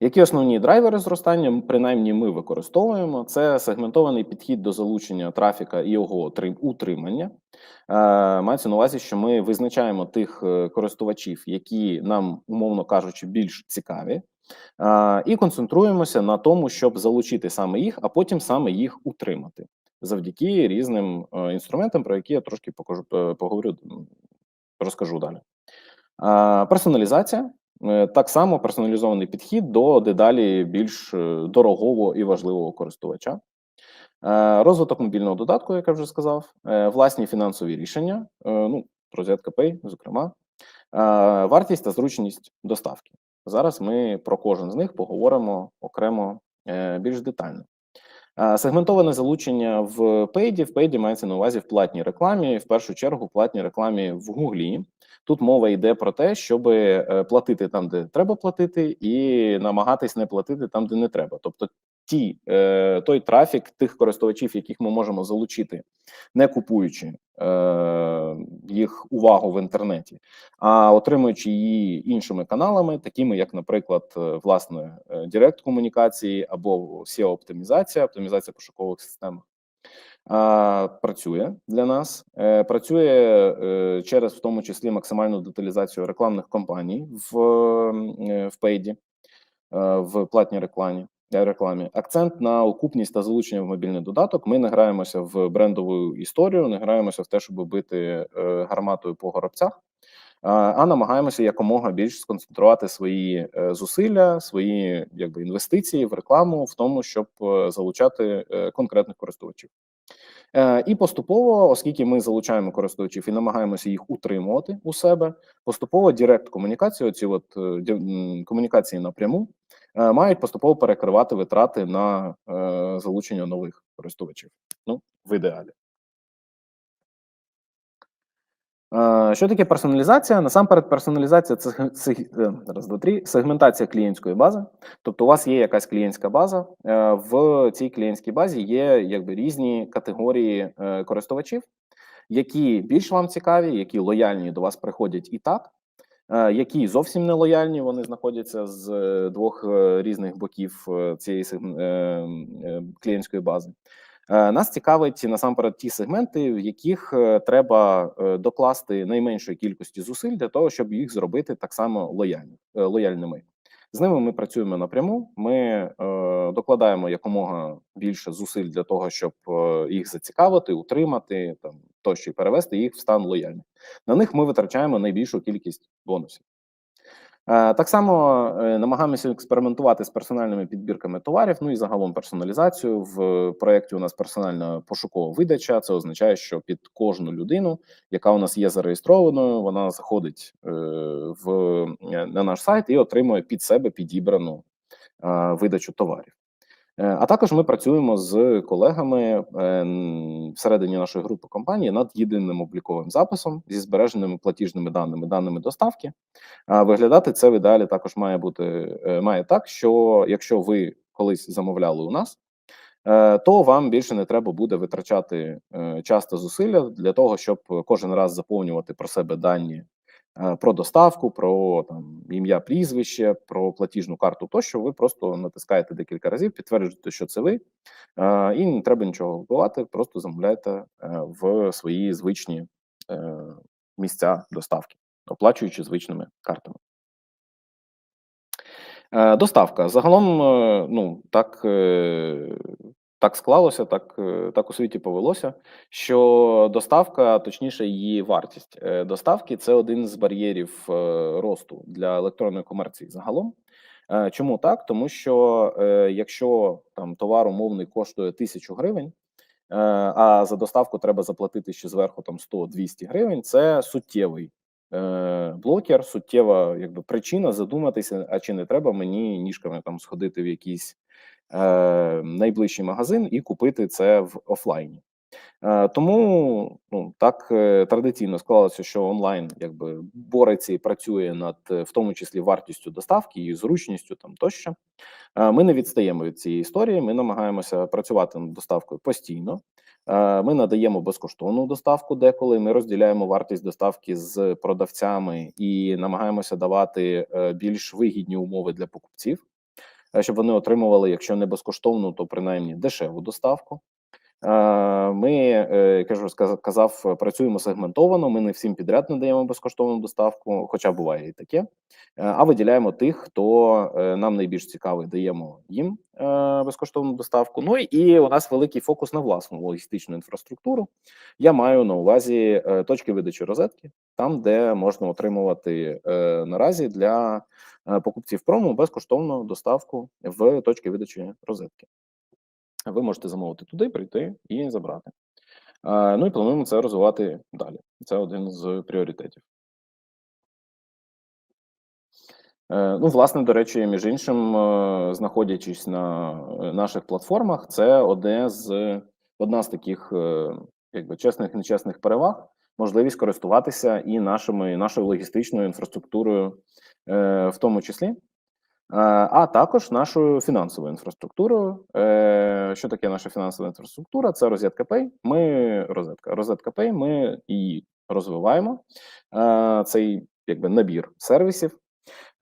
Які основні драйвери зростання, принаймні ми використовуємо, це сегментований підхід до залучення трафіка і його утримання. Е, Мається на увазі, що ми визначаємо тих е, користувачів, які нам, умовно кажучи, більш цікаві, е, і концентруємося на тому, щоб залучити саме їх, а потім саме їх утримати завдяки різним інструментам, про які я трошки покажу, поговорю, розкажу далі. Персоналізація так само персоналізований підхід до дедалі більш е, дорогого і важливого користувача. Е, Розвиток мобільного додатку, як я вже сказав, е, власні фінансові рішення, е, ну, розетка Pay, зокрема, е, вартість та зручність доставки. Зараз ми про кожен з них поговоримо окремо е, більш детально. Е, Сегментоване залучення в пейді. В пейді мається на увазі в платній рекламі, в першу чергу, в платній рекламі в Гуглі. Тут мова йде про те, щоб е, платити там, де треба платити, і намагатись не платити там, де не треба. Тобто, ті е, той трафік тих користувачів, яких ми можемо залучити, не купуючи е, їх увагу в інтернеті, а отримуючи її іншими каналами, такими як, наприклад, власне директ комунікації або seo оптимізація оптимізація пошукових систем. Працює для нас, е, працює е, через в тому числі максимальну деталізацію рекламних кампаній в, е, в пейді, в платній рекламі. Рекламі акцент на окупність та залучення в мобільний додаток. Ми не граємося в брендову історію, не граємося в те, щоб бити гарматою по горобцях, а, намагаємося якомога більш сконцентрувати свої зусилля, свої якби інвестиції в рекламу, в тому, щоб залучати конкретних користувачів. Е, І поступово, оскільки ми залучаємо користувачів і намагаємося їх утримувати у себе, поступово директ комунікації, оці от е, комунікації напряму, е, мають поступово перекривати витрати на залучення нових користувачів. Ну, в ідеалі. Е, Що таке персоналізація? Насамперед, персоналізація це е, раз, два, три, сегментація клієнтської бази. Тобто, у вас є якась клієнтська база. е, В цій клієнтській базі є якби різні категорії е, користувачів, які більш вам цікаві, які лояльні до вас приходять і так, е, які зовсім не лояльні. Вони знаходяться з е, двох е, різних боків е, цієї е, е, клієнтської бази. Е, Нас цікавить насамперед ті сегменти, в яких е, треба е, докласти найменшої кількості зусиль для того, щоб їх зробити так само лояльні, лояльними. З ними ми працюємо напряму. Ми е, докладаємо якомога більше зусиль для того, щоб е, їх зацікавити, утримати там тощо і перевести їх в стан лояльних. На них ми витрачаємо найбільшу кількість бонусів. Е, Так само е, намагаємося експериментувати з персональними підбірками товарів. Ну і загалом персоналізацію в проєкті. У нас персональна пошукова видача. Це означає, що під кожну людину, яка у нас є зареєстрованою, вона заходить е, в на наш сайт і отримує під себе підібрану видачу товарів. Е, А також ми працюємо з колегами е, всередині нашої групи компанії над єдиним обліковим записом зі збереженими платіжними даними, даними доставки. А виглядати це в ідеалі також має бути е, має так, що якщо ви колись замовляли у нас, то вам більше не треба буде витрачати час та зусилля для того, щоб кожен раз заповнювати про себе дані про доставку, про там ім'я, прізвище, про платіжну карту. Тощо ви просто натискаєте декілька разів, підтверджуєте, що це ви, е, і не треба нічого вбивати, просто замовляєте е, в свої звичні е, місця доставки, оплачуючи звичними картами. Е, Доставка. Загалом, е, ну так, е, так склалося, так, е, так у світі повелося, що доставка, точніше, її вартість е, доставки це один з бар'єрів е, росту для електронної комерції загалом. Чому так? Тому що якщо там товар умовний коштує тисячу гривень, а за доставку треба заплатити ще зверху там 100-200 гривень, це суттєвий блокер, суттєва якби причина задуматися, а чи не треба мені ніжками там сходити в якийсь е, найближчий магазин і купити це в офлайні. Е, тому ну так е, традиційно склалося, що онлайн якби бореться і працює над е, в тому числі вартістю доставки, її зручністю там тощо. Е, Ми не відстаємо від цієї історії. Ми намагаємося працювати над доставкою постійно. Е, Ми надаємо безкоштовну доставку деколи. Ми розділяємо вартість доставки з продавцями і намагаємося давати е, більш вигідні умови для покупців. Е, щоб вони отримували, якщо не безкоштовну, то принаймні дешеву доставку. Е, Ми е, ж казав, працюємо сегментовано. Ми не всім підряд надаємо безкоштовну доставку, хоча буває і таке. А виділяємо тих, хто нам найбільш цікавий, даємо їм безкоштовну доставку. Ну і у нас великий фокус на власну логістичну інфраструктуру. Я маю на увазі точки видачі розетки, там, де можна отримувати е, наразі для е, покупців прому безкоштовну доставку в точки видачі розетки. Ви можете замовити туди, прийти і забрати. Е, Ну і плануємо це розвивати далі. Це один з пріоритетів. Е, Ну, власне, до речі, між іншим, е, знаходячись на наших платформах, це одне з одна з таких, якби чесних нечесних переваг, можливість користуватися і нашими нашою логістичною інфраструктурою, е, в тому числі, Е, а також нашою фінансовою інфраструктурою. Е, Що таке наша фінансова інфраструктура? Це розетка Pay. Ми розетка. Розетка Pay, ми її розвиваємо. Е, Цей якби набір сервісів.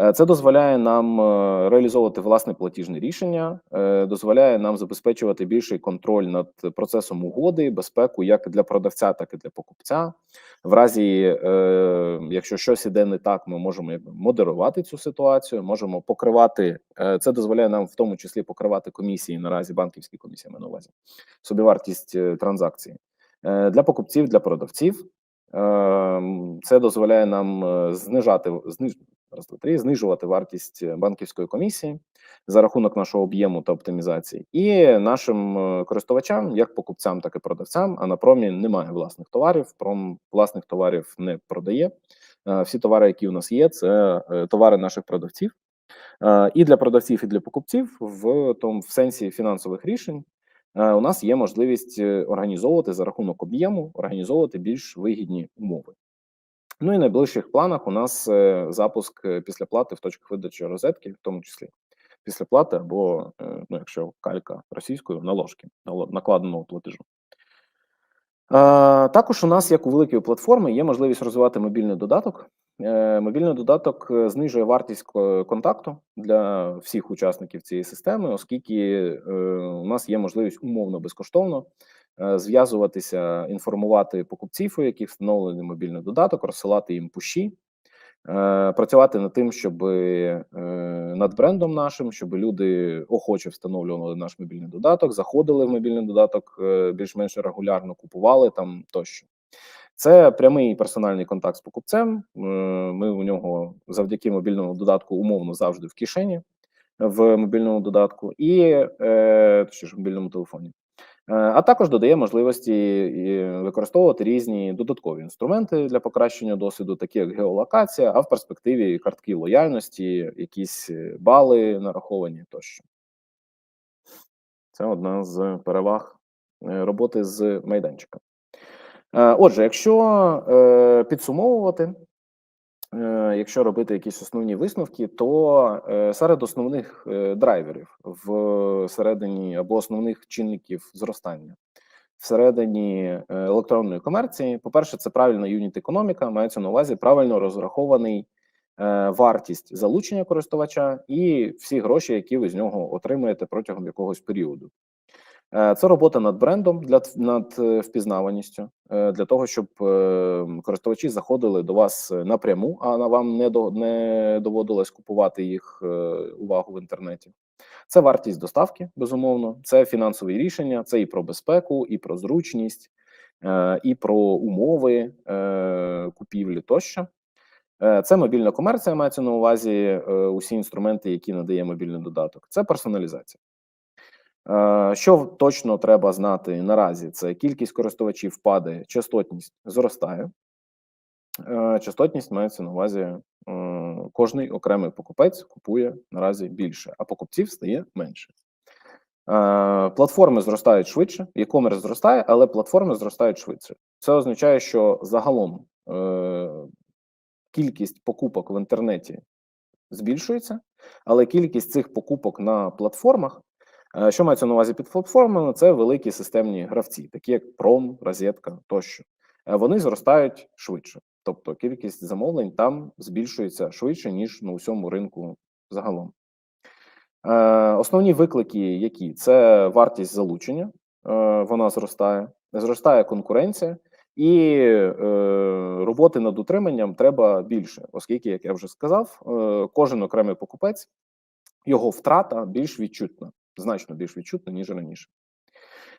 Е, Це дозволяє нам е, реалізовувати власне платіжне рішення, е, дозволяє нам забезпечувати більший контроль над процесом угоди, безпеку як для продавця, так і для покупця. В разі, якщо щось іде не так, ми можемо модерувати цю ситуацію, можемо покривати. Це дозволяє нам в тому числі покривати комісії наразі банківські комісії на увазі собівартість транзакції для покупців, для продавців. Е, Це дозволяє нам знижати зниж, раз, два, три, знижувати вартість е, банківської комісії за рахунок нашого об'єму та оптимізації, і нашим е, користувачам, як покупцям, так і продавцям. А на промі немає власних товарів. Пром власних товарів не продає. Е, Всі товари, які у нас є, це товари наших продавців. І для продавців, і для покупців в тому в сенсі фінансових рішень. У нас є можливість організовувати за рахунок об'єму, організовувати більш вигідні умови. Ну і в найближчих планах у нас е, запуск е, після плати в точках видачі розетки, в тому числі після плати, або е, ну, якщо калька російською наложки нало- накладеного платежу. Також у нас, як у великої платформи, є можливість розвивати мобільний додаток. Мобільний додаток знижує вартість контакту для всіх учасників цієї системи, оскільки у нас є можливість умовно безкоштовно зв'язуватися, інформувати покупців, у яких встановлений мобільний додаток, розсилати їм пуші, е, працювати над тим, щоб е, над брендом нашим, щоб люди охоче встановлювали наш мобільний додаток, заходили в мобільний додаток е, більш-менш регулярно, купували там тощо. Це прямий персональний контакт з покупцем. Е, Ми у нього завдяки мобільному додатку умовно завжди в кишені в мобільному додатку і е, точніше, в мобільному телефоні. Е, А також додає можливості використовувати різні додаткові інструменти для покращення досвіду, такі як геолокація, а в перспективі картки лояльності, якісь е, бали нараховані тощо. Це одна з переваг е, роботи з майданчика. Е, Отже, якщо підсумовувати, якщо робити якісь основні висновки, то е, серед основних е, драйверів в середині або основних чинників зростання всередині е, електронної комерції, по-перше, це правильна юніт-економіка, мається на увазі правильно розрахований е, вартість залучення користувача і всі гроші, які ви з нього отримаєте протягом якогось періоду. Е, Це робота над брендом для над е, впізнаваністю е, для того, щоб е, користувачі заходили до вас е, напряму, а вам не до не доводилось купувати їх е, увагу в інтернеті. Це вартість доставки, безумовно. Це фінансові рішення, це і про безпеку, і про зручність, е, і про умови е, купівлі тощо. Е, Це мобільна комерція, мається на увазі е, усі інструменти, які надає мобільний додаток. Це персоналізація. Е, Що точно треба знати наразі? Це кількість користувачів падає, частотність зростає. Е, Частотність мається на увазі, е, кожний окремий покупець купує наразі більше, а покупців стає менше. Платформи зростають швидше, e-commerce зростає, але платформи зростають швидше. Це означає, що загалом кількість покупок в інтернеті збільшується, але кількість цих покупок на платформах, що мається на увазі під платформами, це великі системні гравці, такі як Пром, Розетка тощо. Е, Вони зростають швидше, тобто кількість замовлень там збільшується швидше ніж на усьому ринку загалом. Е, Основні виклики, які? Це вартість залучення, е, вона зростає, зростає конкуренція, і е, роботи над утриманням треба більше, оскільки, як я вже сказав, е, кожен окремий покупець його втрата більш відчутна, значно більш відчутна ніж раніше.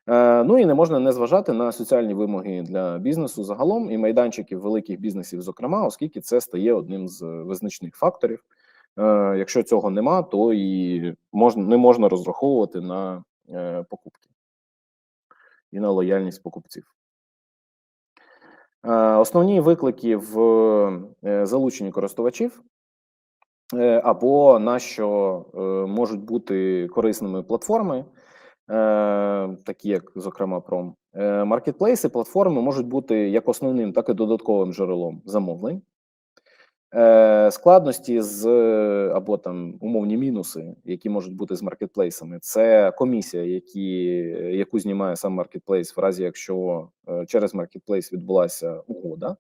Е, Ну і не можна не зважати на соціальні вимоги для бізнесу загалом і майданчиків великих бізнесів, зокрема, оскільки це стає одним з визначних факторів. Е, Якщо цього нема, то і можна не можна розраховувати на е, покупки і на лояльність покупців. Основні виклики в залученні користувачів або на що е, можуть бути корисними платформи, е, такі як, зокрема, Пром. Е, Маркетплейси, платформи можуть бути як основним, так і додатковим джерелом замовлень. Е, Складності з е, або там умовні мінуси, які можуть бути з маркетплейсами, це комісія, які, яку знімає сам маркетплейс, в разі якщо е, через маркетплейс відбулася угода.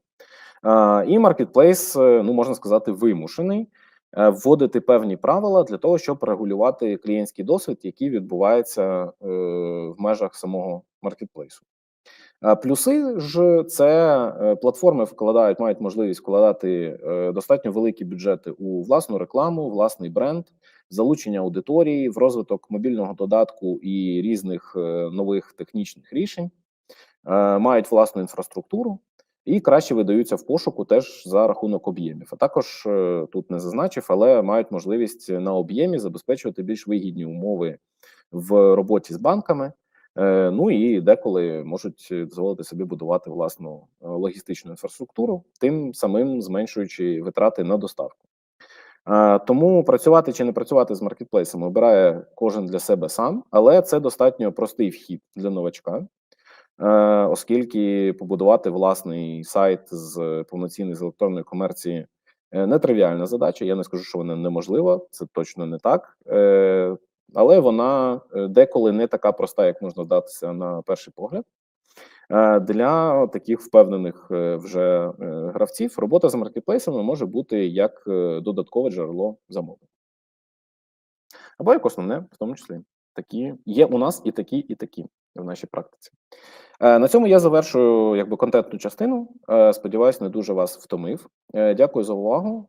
Е, І маркетплейс, е, ну можна сказати, вимушений е, вводити певні правила для того, щоб регулювати клієнтський досвід, який відбувається е, в межах самого маркетплейсу. Е, Плюси ж це е, платформи вкладають, мають можливість вкладати е, достатньо великі бюджети у власну рекламу, власний бренд, залучення аудиторії, в розвиток мобільного додатку і різних е, нових технічних рішень, е, мають власну інфраструктуру і краще видаються в пошуку теж за рахунок об'ємів. А також е, тут не зазначив, але мають можливість на об'ємі забезпечувати більш вигідні умови в роботі з банками. Е, Ну і деколи можуть дозволити собі будувати власну е, логістичну інфраструктуру, тим самим зменшуючи витрати на доставку. Тому працювати чи не працювати з маркетплейсами обирає кожен для себе сам, але це достатньо простий вхід для новачка, оскільки побудувати власний сайт з повноцінний з електронної комерції е, нетривіальна задача. Я не скажу, що вона неможлива, це точно не так. Е, але вона е, деколи не така проста, як можна здатися на перший погляд. Е, Для таких впевнених е, вже е, гравців робота з маркетплейсами може бути як е, додаткове джерело замовлень. Або як основне, в тому числі. Такі є у нас і такі, і такі в нашій практиці. Е, На цьому я завершую якби контентну частину. Е, Сподіваюсь, не дуже вас втомив. Е, Дякую за увагу.